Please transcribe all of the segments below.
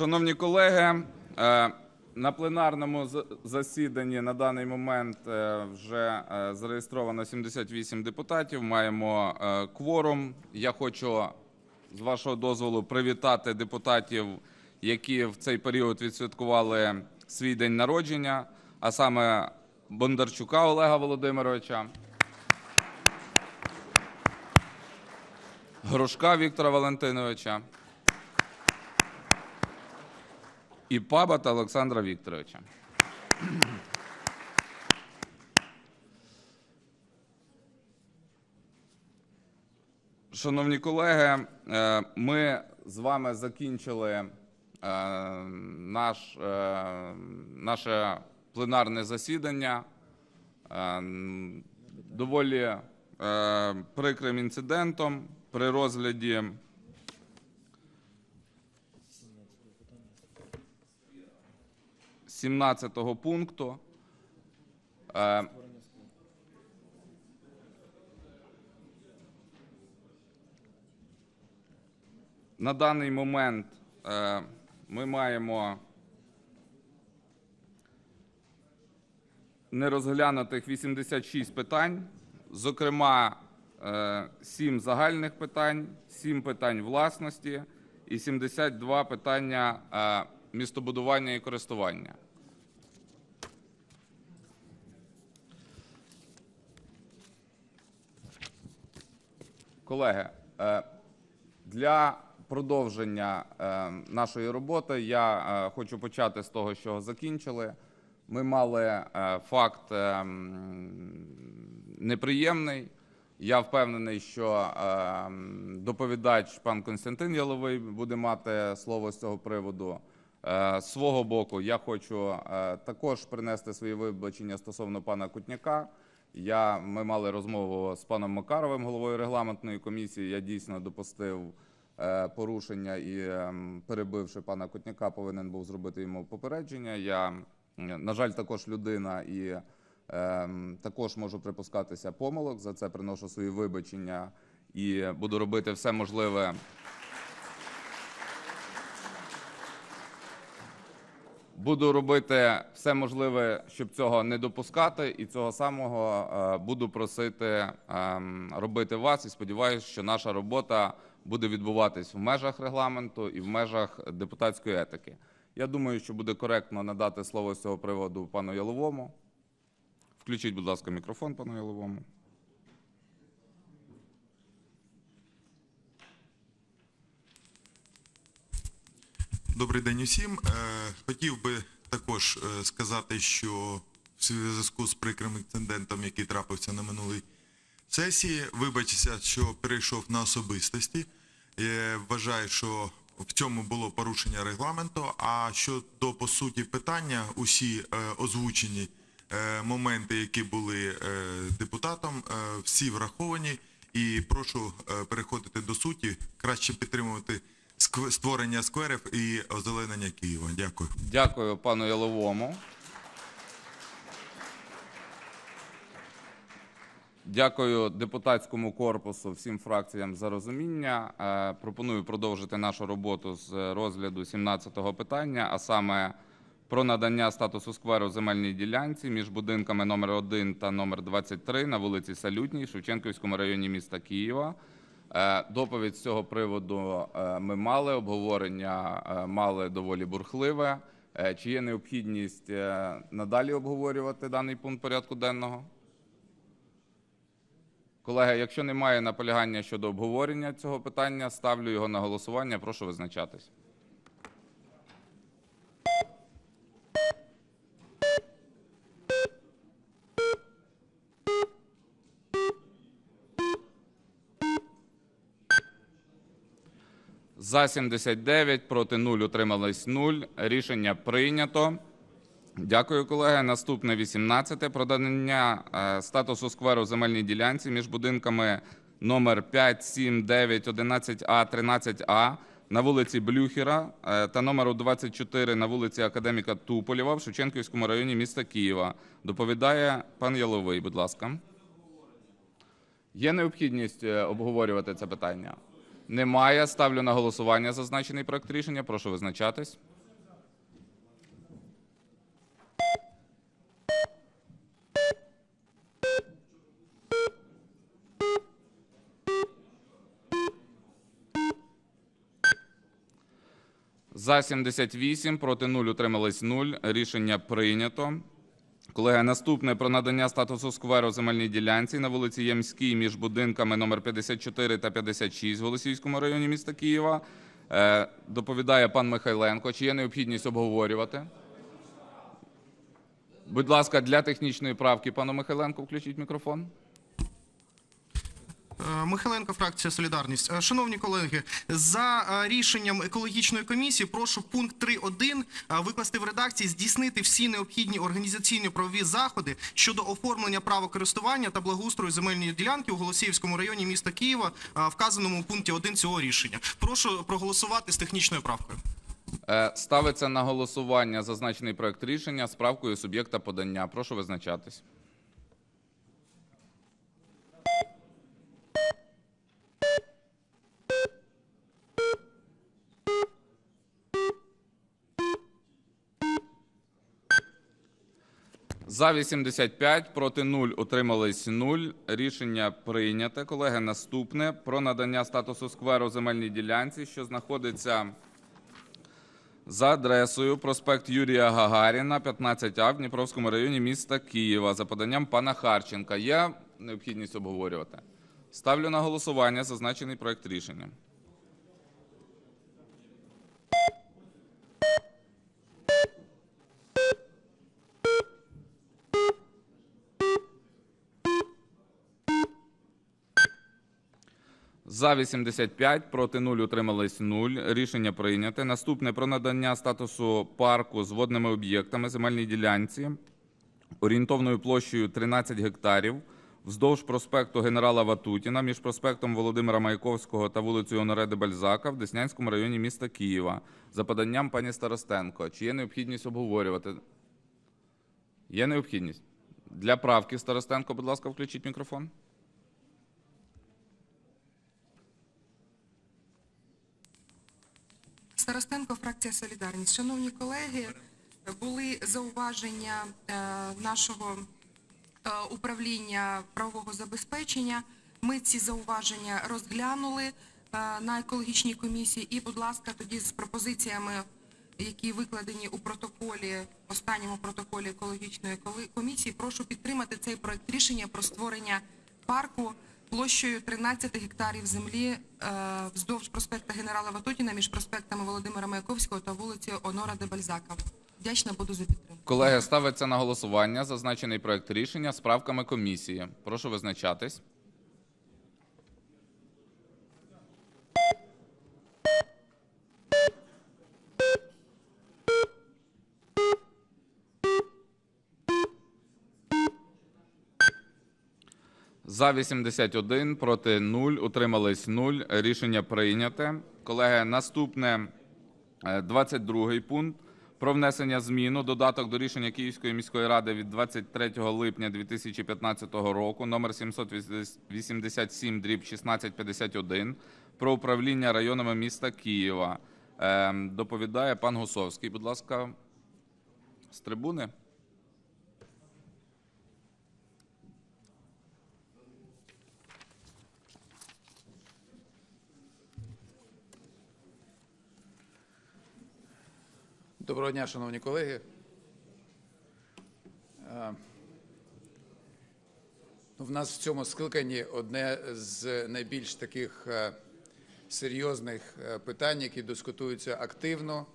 Шановні колеги, е, на пленарному засіданні на даний момент е, вже е, зареєстровано 78 депутатів. Маємо кворум. Я хочу з вашого дозволу привітати депутатів, які в цей період відсвяткували свій день народження, а саме Бондарчука Олега Володимировича. Грушка Віктора Валентиновича і Пабата Олександра Вікторовича. Шановні колеги, е, ми з вами закінчили е, наш, е, наше пленарне засідання доволі прикрим інцидентом при розгляді 17 пункту. Е, На даний момент е, ми маємо нерозглянутих 86 питань, зокрема, 7 загальних питань, 7 питань власності і 72 питання е, містобудування і користування. Колеги, е, для продовження е, нашої роботи я е, хочу почати з того, що закінчили. Ми мали факт неприємний. Я впевнений, що доповідач пан Константин Яловий буде мати слово з цього приводу. З свого боку, я хочу також принести свої вибачення стосовно пана Кутняка. Я, ми мали розмову з паном Макаровим, головою регламентної комісії. Я дійсно допустив е, порушення і, ем, перебивши пана Кутняка, повинен був зробити йому попередження. Я, на жаль, також людина і ем, також можу припускатися помилок. За це приношу свої вибачення і буду робити все можливе. Буду робити все можливе, щоб цього не допускати, і цього самого е, буду просити ем, робити вас. І сподіваюся, що наша робота буде відбуватись в межах регламенту і в межах депутатської етики. Я думаю, що буде коректно надати слово з цього приводу пану Яловому. Включіть, будь ласка, мікрофон пану Яловому. Добрий день усім. Е, Хотів би також е, сказати, що в зв'язку з прикрим інцидентом, який трапився на минулій сесії, вибачся, що перейшов на особистості. Е, Вважаю, що в цьому було порушення регламенту. А щодо по суті питання, усі озвучені моменти, які були депутатом, всі враховані. І прошу переходити до суті, краще підтримувати створення скверів і озеленення Києва. Дякую. Дякую пану Яловому. Дякую депутатському корпусу, всім фракціям за розуміння. Е, Пропоную продовжити нашу роботу з розгляду 17-го питання, а саме про надання статусу скверу земельній ділянці між будинками номер 1 та номер 23 на вулиці Салютній, Шевченківському районі міста Києва. Е, Доповідь з цього приводу е, ми мали, обговорення е, мали доволі бурхливе. Чи є необхідність надалі обговорювати даний пункт порядку денного? Колеги, якщо немає наполягання щодо обговорення цього питання, ставлю його на голосування. Прошу визначатись. За 79, проти 0, утримались 0. Рішення прийнято. Дякую, колеги. Наступне 18. Про надання е, статусу скверу земельній ділянці між будинками номер 5, 7, 9, 11А, 13А на вулиці Блюхера е, та номеру 24 на вулиці Академіка Туполєва в Шевченківському районі міста Києва. Доповідає пан Яловий, будь ласка. Є необхідність е, обговорювати це питання? Немає. Ставлю на голосування зазначений проект рішення. Прошу визначатись. За 78, проти 0, утримались 0. Рішення прийнято. Колеги, наступне про надання статусу скверу земельній ділянці на вулиці Ямській між будинками номер 54 та 56 в Голосівському районі міста Києва. Е, Доповідає пан Михайленко. Чи є необхідність обговорювати? Будь ласка, для технічної правки пану Михайленку включіть мікрофон. Е, Михайленко, фракція Солідарність. Е, Шановні колеги, за е, рішенням екологічної комісії, прошу пункт 3.1 е, викласти в редакції, здійснити всі необхідні організаційні правові заходи щодо оформлення права користування та благоустрою земельної ділянки у Голосіївському районі міста Києва, вказаному у пункті 1 цього рішення. Прошу проголосувати з технічною правкою. Ставиться на голосування зазначений проект рішення з правкою суб'єкта подання. Прошу визначатись. За 85, проти 0, утримались 0. Рішення прийняте. Колеги, наступне про надання статусу скверу земельній ділянці, що знаходиться за адресою проспект Юрія Гагаріна, 15А в Дніпровському районі міста Києва за поданням пана Харченка. Є необхідність обговорювати? Ставлю на голосування зазначений проект рішення. За 85, проти 0, утримались 0. Рішення прийняте. Наступне про надання статусу парку з водними об'єктами земельній ділянці орієнтовною площею 13 гектарів вздовж проспекту генерала Ватутіна між проспектом Володимира Маяковського та вулицею Оноре де Бальзака в Деснянському районі міста Києва за поданням пані Старостенко. Чи є необхідність обговорювати? Є необхідність. Для правки Старостенко, будь ласка, включіть мікрофон. Старостенко, фракція Солідарність. Шановні колеги, були зауваження е, нашого е, управління правового забезпечення. Ми ці зауваження розглянули е, на екологічній комісії. І, будь ласка, тоді з пропозиціями, які викладені у протоколі, останньому протоколі екологічної комісії, прошу підтримати цей проект рішення про створення парку площею 13 гектарів землі е, вздовж проспекта генерала Ватутіна між проспектами Володимира Маяковського та вулицею Онора де Бальзака. Вдячна буду за підтримку. Колеги, ставиться на голосування зазначений проект рішення з правками комісії. Прошу визначатись. За 81, проти 0, утримались 0. Рішення прийняте. Колеги, наступне Е, 22 пункт про внесення змін у додаток до рішення Київської міської ради від 23 липня 2015 року номер 787 дріб 1651 про управління районами міста Києва. Е, Доповідає пан Гусовський. Будь ласка, з трибуни. Доброго дня, шановні колеги. Е, ну, В нас в цьому скликанні одне з найбільш таких е, серйозних е, питань, які дискутуються активно,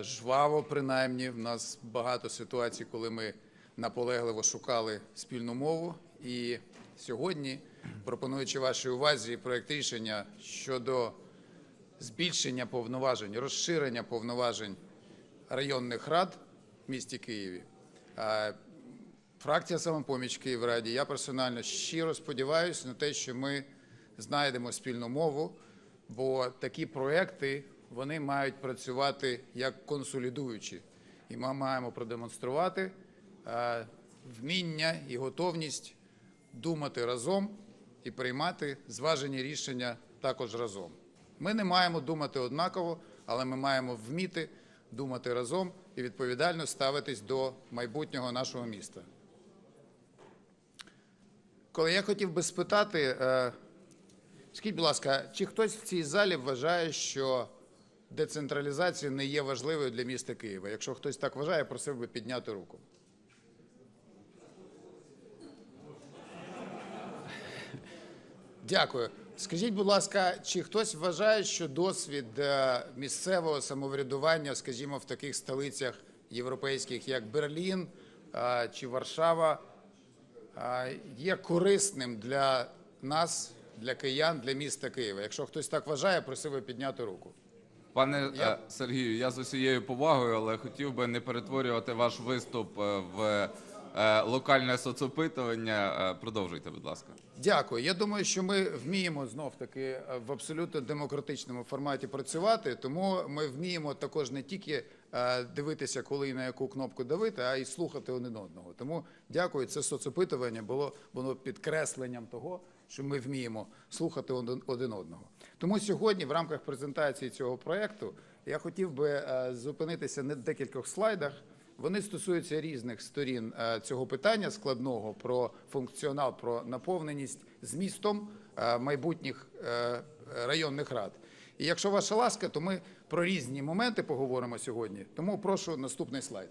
жваво принаймні. В нас багато ситуацій, коли ми наполегливо шукали спільну мову. І сьогодні, пропонуючи вашій увазі проект рішення щодо збільшення повноважень, розширення повноважень районних рад в місті Києві. Фракція «Самопоміч» Київраді, я персонально щиро сподіваюся на те, що ми знайдемо спільну мову, бо такі проекти вони мають працювати як консолідуючі. І ми маємо продемонструвати вміння і готовність думати разом і приймати зважені рішення також разом. Ми не маємо думати однаково, але ми маємо вміти думати разом і відповідально ставитись до майбутнього нашого міста. Коли я хотів би спитати, е, скажіть, будь ласка, чи хтось в цій залі вважає, що децентралізація не є важливою для міста Києва? Якщо хтось так вважає, просив би підняти руку. Дякую. Скажіть, будь ласка, чи хтось вважає, що досвід е, місцевого самоврядування, скажімо, в таких столицях європейських, як Берлін е, чи Варшава, е, є корисним для нас, для киян, для міста Києва? Якщо хтось так вважає, просив би підняти руку. Пане Я- Сергію, я з усією повагою, але хотів би не перетворювати ваш виступ в локальне соцопитування. Е, Продовжуйте, будь ласка. Дякую. Я думаю, що ми вміємо знов таки в абсолютно демократичному форматі працювати, тому ми вміємо також не тільки е, дивитися, коли на яку кнопку давити, а й слухати один одного. Тому дякую. Це соцопитування було було підкресленням того, що ми вміємо слухати один, одного. Тому сьогодні, в рамках презентації цього проекту, я хотів би е, зупинитися на декількох слайдах. Вони стосуються різних сторін е, цього питання складного про функціонал, про наповненість змістом е, майбутніх е, районних рад. І якщо ваша ласка, то ми про різні моменти поговоримо сьогодні. Тому прошу наступний слайд.